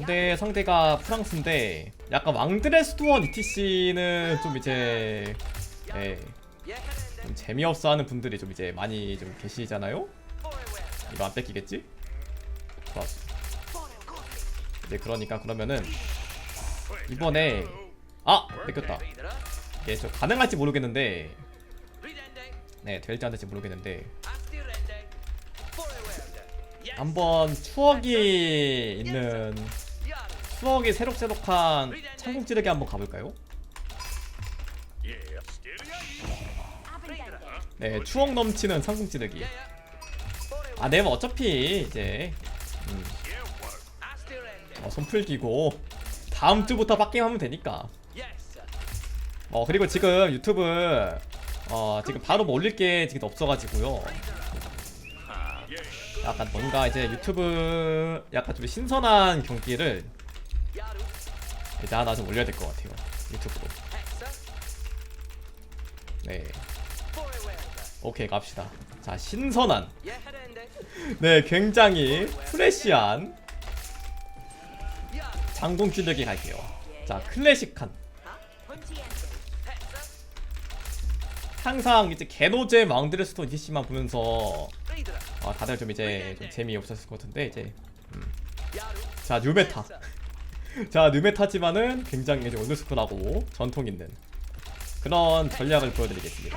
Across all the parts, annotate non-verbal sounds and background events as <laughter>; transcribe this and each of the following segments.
근데 상대가 프랑스인데 약간 왕드레스투원 ETC는 좀 이제 예, 좀 재미없어 하는 분들이 좀 이제 많이 좀 계시잖아요. 이거 안 뺏기겠지? 좋았어. 이제 그러니까 그러면은 이번에 아 뺏겼다. 이게 저 가능할지 모르겠는데 네 될지 안 될지 모르겠는데 한번 추억이 있는 추억이 새록새록한 창공 찌르기 한번 가볼까요? 네 추억 넘치는 창공 찌르기 아 네면 어차피 이제 음, 어, 손풀 끼고 다음 주부터 빡게임 하면 되니까. 어 그리고 지금 유튜브 어 지금 바로 뭐 올릴 게 지금 없어가지고요. 약간 뭔가 이제 유튜브 약간 좀 신선한 경기를 이제 하나 좀 올려야 될 것 같아요 유튜브로. 네. 오케이 갑시다. 자 신선한. 네 굉장히 프레시한 장공 찌르기 갈게요. 자 클래식한. 항상 이제 개노제 마운드레스톤 DC만 보면서 아, 다들 좀 이제 좀 재미없었을 것 같은데 이제. 음. 자 뉴메타 <laughs> 자 뉴메타지만은 굉장히 이제 올드스쿨하고 전통 있는 그런 전략을 보여드리겠습니다.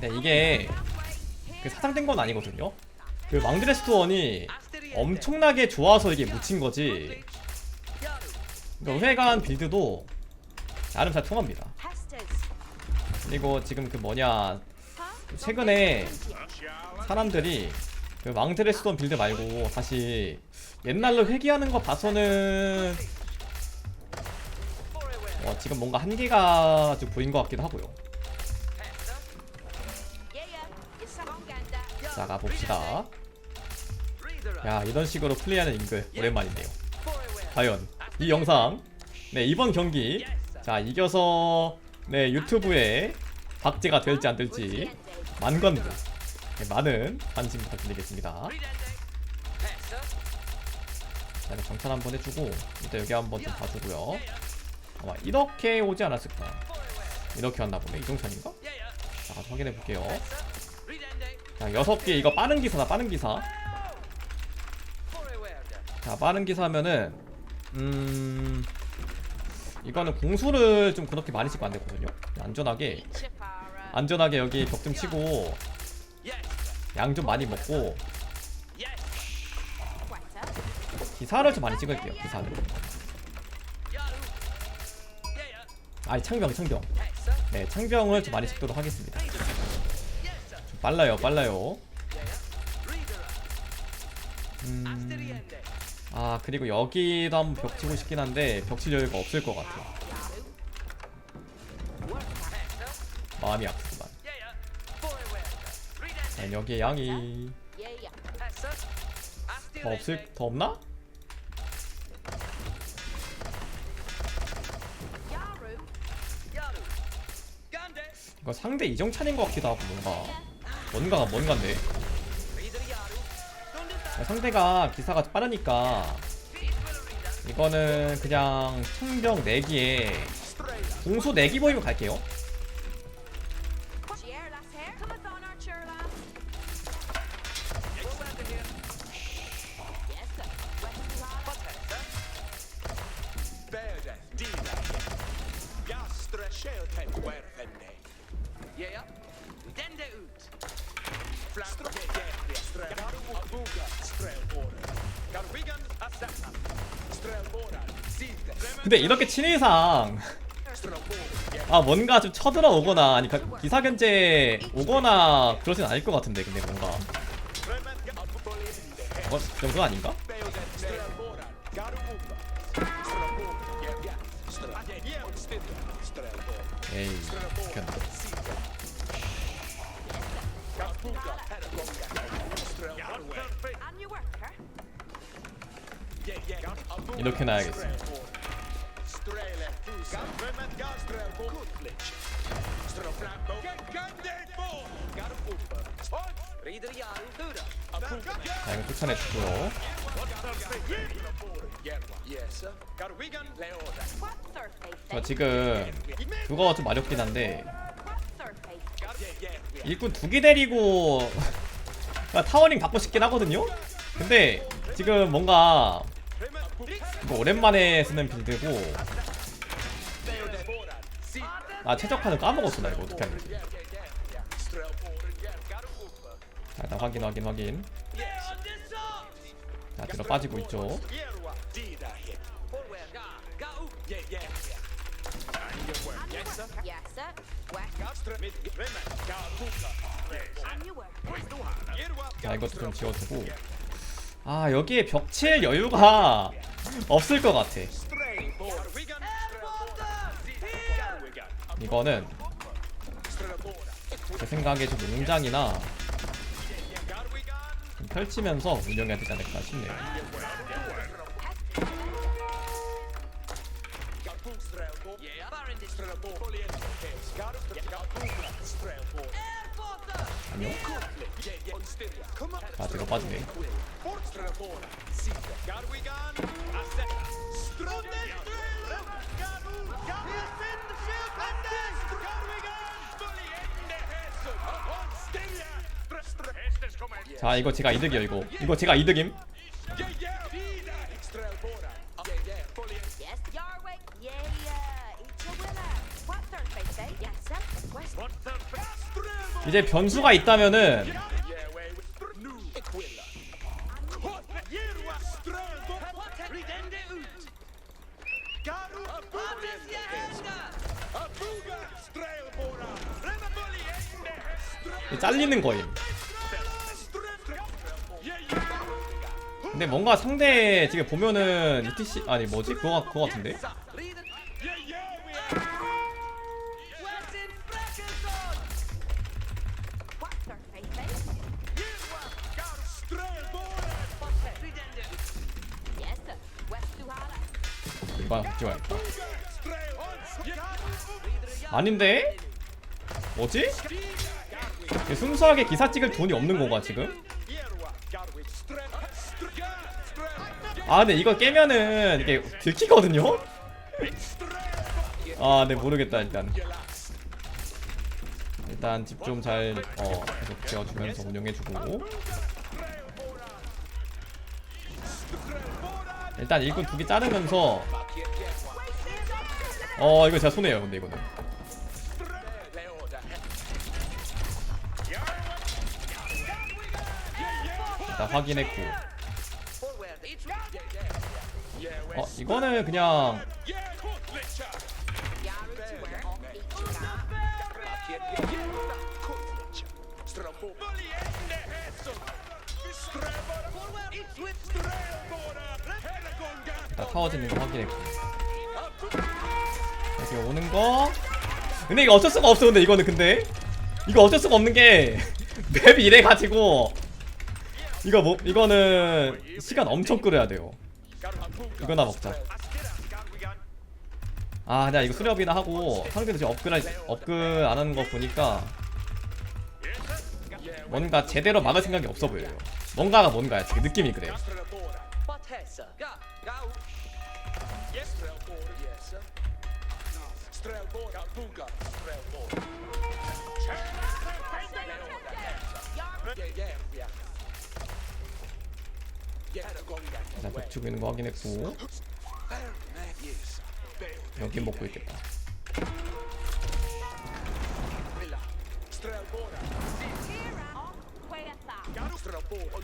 네 이게 그 사장된 건 아니거든요 그 망드레스토원이 엄청나게 좋아서 이게 묻힌 거지. 그러니까 회관 빌드도 나름 잘 통합니다. 그리고 지금 그 뭐냐 최근에 사람들이 그 망드레 스톤 빌드 말고 다시 옛날로 회귀하는 거 봐서는 어, 지금 뭔가 한계가 좀 보인 것 같기도 하고요. 자 가봅시다 야 이런 식으로 플레이하는 잉글 오랜만이네요. 과연 이 영상 네 이번 경기 자 이겨서 네 유튜브에 박제가 될지 안 될지 만관부 네, 많은 관심 부탁드리겠습니다. 자 이거 정찰 한번 해주고 일단 여기 한번 좀 봐주고요. 아마 이렇게 오지 않았을까. 이렇게 왔나 보네. 이정찬인가? 자 확인해 볼게요. 자 여섯 개 이거 빠른 기사다 빠른 기사 자 빠른 기사면은 음 이거는 공수를 좀 그렇게 많이 치고 안 되거든요. 안전하게 안전하게 여기 벽 좀 치고 양 좀 많이 먹고 기사를 좀 많이 찍을게요 기사를. 아니 창병 창병. 네 창병을 좀 많이 찍도록 하겠습니다. 좀 빨라요 빨라요. 음, 아 그리고 여기도 한번 벽 치고 싶긴 한데 벽칠 여유가 없을 것 같아요. 마음이 아프구만. 자, 여기에 양이. 더 없을 더 없나? 이거 상대 이정찬인 것 같기도 하고 뭔가 뭔가가 뭔가인데. 야, 상대가 기사가 빠르니까 이거는 그냥 청병 내기에 공수 내기 보이면 갈게요 Böde, dina. Jag stretchar 근데 이렇게 친 이상 Strällbårar. 아 뭔가 좀 쳐들어오거나 아니 가- 기사 견제 오거나 그러진 않을 것 같은데 근데 뭔가. 어? 그 정도 아닌가? 에이 yeah. 이렇게 놔야겠어. Leoda. What surface? 저 지금 그거 좀 마렵긴 한데. 일꾼 두 개 데리고 타워링 받고 싶긴 하거든요? 근데 지금 뭔가 오랜만에 쓰는 빌드고. 아 최적화는 까먹었어 나 이거 어떻게 하는지. 자 일단 확인 확인 확인. 자 뒤로 빠지고 있죠. 자 이것도 좀 지워주고 아 여기에 벽칠 여유가 없을 것 같아 이거는. 제 생각에 좀 wigan. 좀 펼치면서 운영해야 되지 않을까 싶네요. Baron this. Strel border. 자 이거 제가 이득이요 이거 이거 제가 이득임 eh? 이제 변수가 있다면은 new Equilla. 근데 뭔가 상대 지금 보면은 ETC 아니 뭐지 그거 그거 같은데 eh? 하나 붙지 말까. 아닌데 뭐지 순수하게 기사 찍을 돈이 없는 거가 지금 아 근데 이거 깨면은 이게 들키거든요? 아네 모르겠다 일단. 일단 집 좀 잘 어 계속 지어주면서 운영해주고. 일단 일꾼 두 개 자르면서 어 이거 제가 손해요 근데 이거는. 일단 확인했고 어 이거는 그냥. 일단 타워 짓는 거 확인했고 여기 오는 거 근데 이거 어쩔 수가 없어 근데 이거는 근데 이거 어쩔 수가 없는 게 맵이 이래 가지고 이거 뭐 이거는 시간 엄청 끌어야 돼요 이거나 먹자. 아 내가 이거 수렵이나 하고 상대도 지금 업글 업글 안 하는 거 보니까 뭔가 제대로 막을 생각이 없어 보여요. 뭔가가 뭔가야. 지금 느낌이 그래요 자 벽치고 있는 거 확인했고. 여기 먹고 있겠다 Villa. Strel border. On way at that. Garu. Strel border. On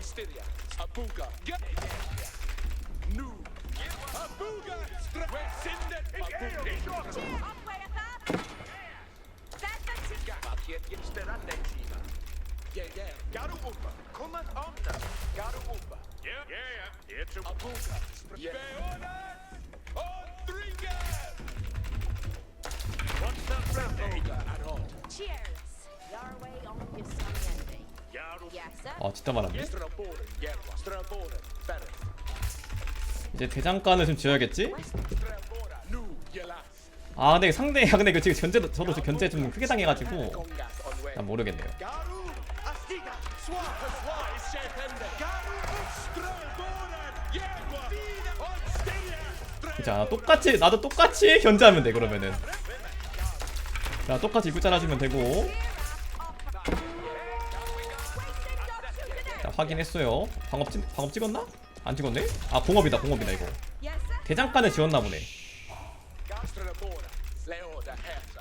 yeah, yeah. Beonas. Odringa. What's the Abuga at all? Cheers. Your way on your sunny ending. Yes, sir. 아 진짜 많았네 Straboren, Gerwa. Straboren, Ferret. 이제 대장간을 좀 지어야겠지? Strelbora, Nu, Jelas. 아 근데 상대 아 근데 그 지금 견제 저도 지금 견제 좀 크게 당해가지고 Kongas on way. 난 모르겠네요 Garu, Astiga, Swa, 자 똑같이 나도 똑같이 견제하면 돼 그러면은 자 똑같이 입구 잘라주면 되고 자 확인했어요 방업 찍 방업 찍었나? 안 찍었네? 아 공업이다 공업이다 이거 Yes, sir. 대장간을 지웠나 보네 Strelbora, Leoda, Herza.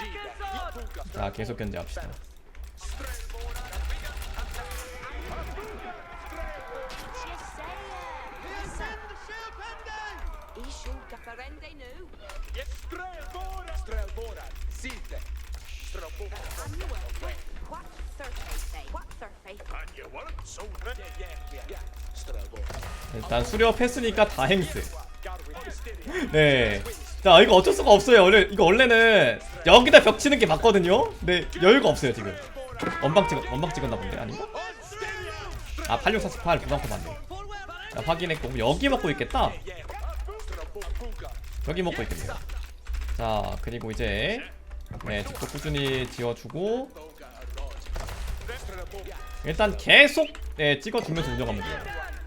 Liga, Ikuka, 자 계속 견제합시다 Gafarende nu. Strelbora, Strelbora, Site. Strelbora. Annual. What surface say? What surface? And you want so yeah, yeah, yeah. Strelbora. 일단 수렵했으니까 다 행스. 네. 자 이거 어쩔 수가 없어요 원래 이거 원래는 여기다 벽 치는 게 맞거든요 근데 여유가 없어요 지금 원방 찍 원방 찍었나 본데 아닌가? On Styria. 아8648 부담코 맞네 자 확인했고 여기 먹고 있겠다. 여기 먹고 있겠네요 자 그리고 이제 네 집도 꾸준히 지어주고. 일단 계속 네 찍어주면서 운영하면 돼요.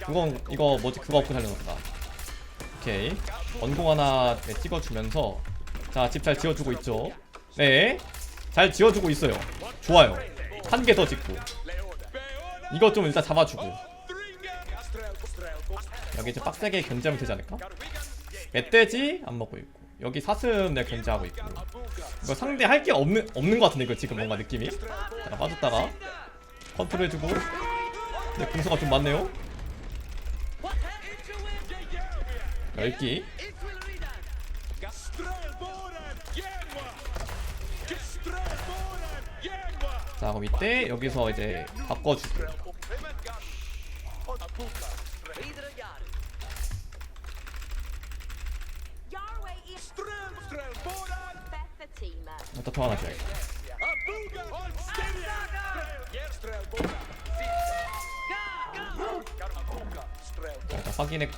그건 이거 뭐지? 그거 없고 살려놓다. 오케이. 원공 하나 네, 찍어주면서 자 집 잘 지어주고 있죠? 네잘 지어주고 있어요. 좋아요. 한 개 더 짓고. 이거 좀 일단 잡아주고. 여기 이제 빡세게 견제하면 되지 않을까? 멧돼지 안 먹고 있고. 여기 사슴 내 견제하고 있고. 이거 상대 할 게 없는 없는 것 같은데 이거 지금 뭔가 느낌이? 자 빠졌다가 컨트롤 해주고. 근데 공수가 좀 많네요. 열기. 자 그럼 이때 여기서 이제 바꿔주고 Bethfatima. 어떻게 하나 줘야겠다 자 확인했고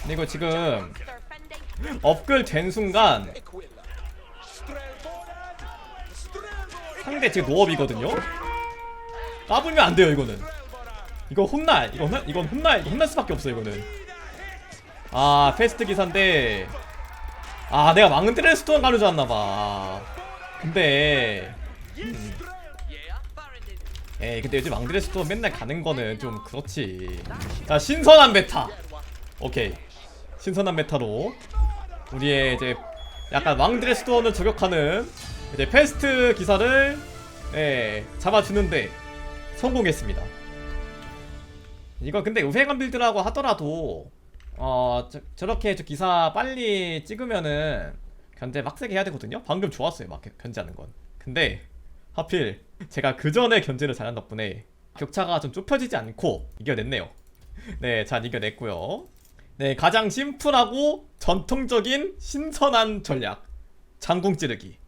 근데 이거 지금. 업글 된 순간 상대 지금 노업이거든요 까불면 안 돼요 이거는 이거 혼나 이거 혼나 이건 이거 혼날 수밖에 없어 이거는 아 패스트 기사인데 아 내가 망드레스톤 줄 알았나봐. 근데 Farrington. 에이 근데 요즘 망드레스톤 맨날 가는 거는 좀 그렇지. 자 신선한 메타. 오케이. 신선한 메타로 우리의 이제 약간 망드레스톤을 저격하는 이제 패스트 기사를 예, 잡아주는데 성공했습니다. 이거 근데 우회관 빌드라고 하더라도 어 저, 저렇게 저 기사 빨리 찍으면은 견제 빡세게 해야 되거든요 방금 좋았어요 막 견제하는 건 근데 하필 제가 그 전에 견제를 잘한 덕분에 격차가 좀 좁혀지지 않고 이겨냈네요. <laughs> 네, 잘 이겨냈고요. 네, 가장 심플하고 전통적인 신선한 전략 장궁 찌르기.